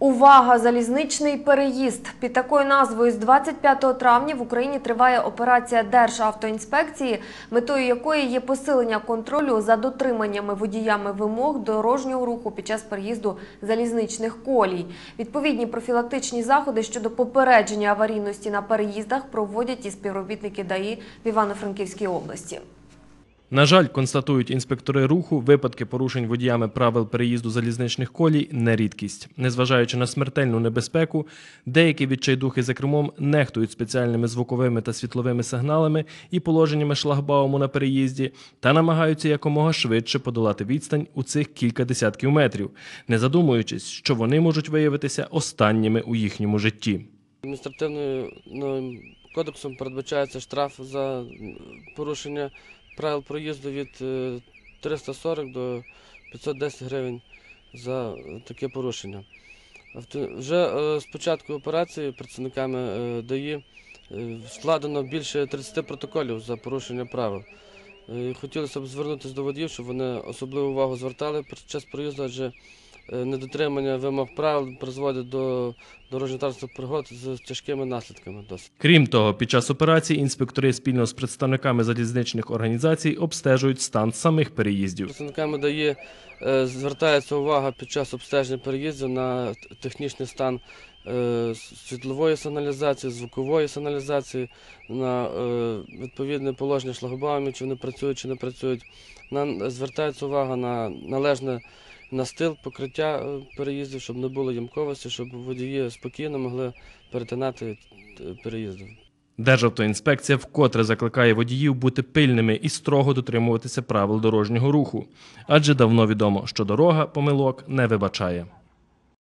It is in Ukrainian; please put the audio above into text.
Увага! Залізничний переїзд. Під такою назвою з 25 травня в Україні триває операція Державтоінспекції, метою якої є посилення контролю за дотриманнями водіями вимог дорожнього руху під час переїзду залізничних колій. Відповідні профілактичні заходи щодо попередження аварійності на переїздах проводять і співробітники ДАІ в Івано-Франківській області. На жаль, констатують інспектори руху, випадки порушень водіями правил переїзду залізничних колій не рідкість. Незважаючи на смертельну небезпеку, деякі відчайдухи за кермом нехтують спеціальними звуковими та світловими сигналами і положеннями шлагбауму на переїзді та намагаються якомога швидше подолати відстань у цих кілька десятків метрів, не задумуючись, що вони можуть виявитися останніми у їхньому житті. Адміністративним ну, кодексом передбачається штраф за порушення правил проїзду від е, 340 до 510 гривень за е, таке порушення. Вже е, з початку операції працівниками е, ДАІ е, складено більше 30 протоколів за порушення правил. Е, Хотілося б звернутися до водіїв, щоб вони особливу увагу звертали під час проїзду, адже е, недотримання вимог правил призводить до дорожньо-транспортних пригод з тяжкими наслідками досить. Крім того, під час операції інспектори спільно з представниками залізничних організацій обстежують стан самих переїздів. Працівниками дає е, звертається увага під час обстеження переїздів на технічний стан е, світлової сигналізації, звукової сигналізації, на е, відповідне положення шлагбаумів, чи вони працюють, чи не працюють. На, звертається увага на належне настил покриття е, переїздів, щоб не було ямковості, щоб водії спокійно могли перетинати е, переїзди. Державтоінспекція вкотре закликає водіїв бути пильними і строго дотримуватися правил дорожнього руху, адже давно відомо, що дорога помилок не вибачає.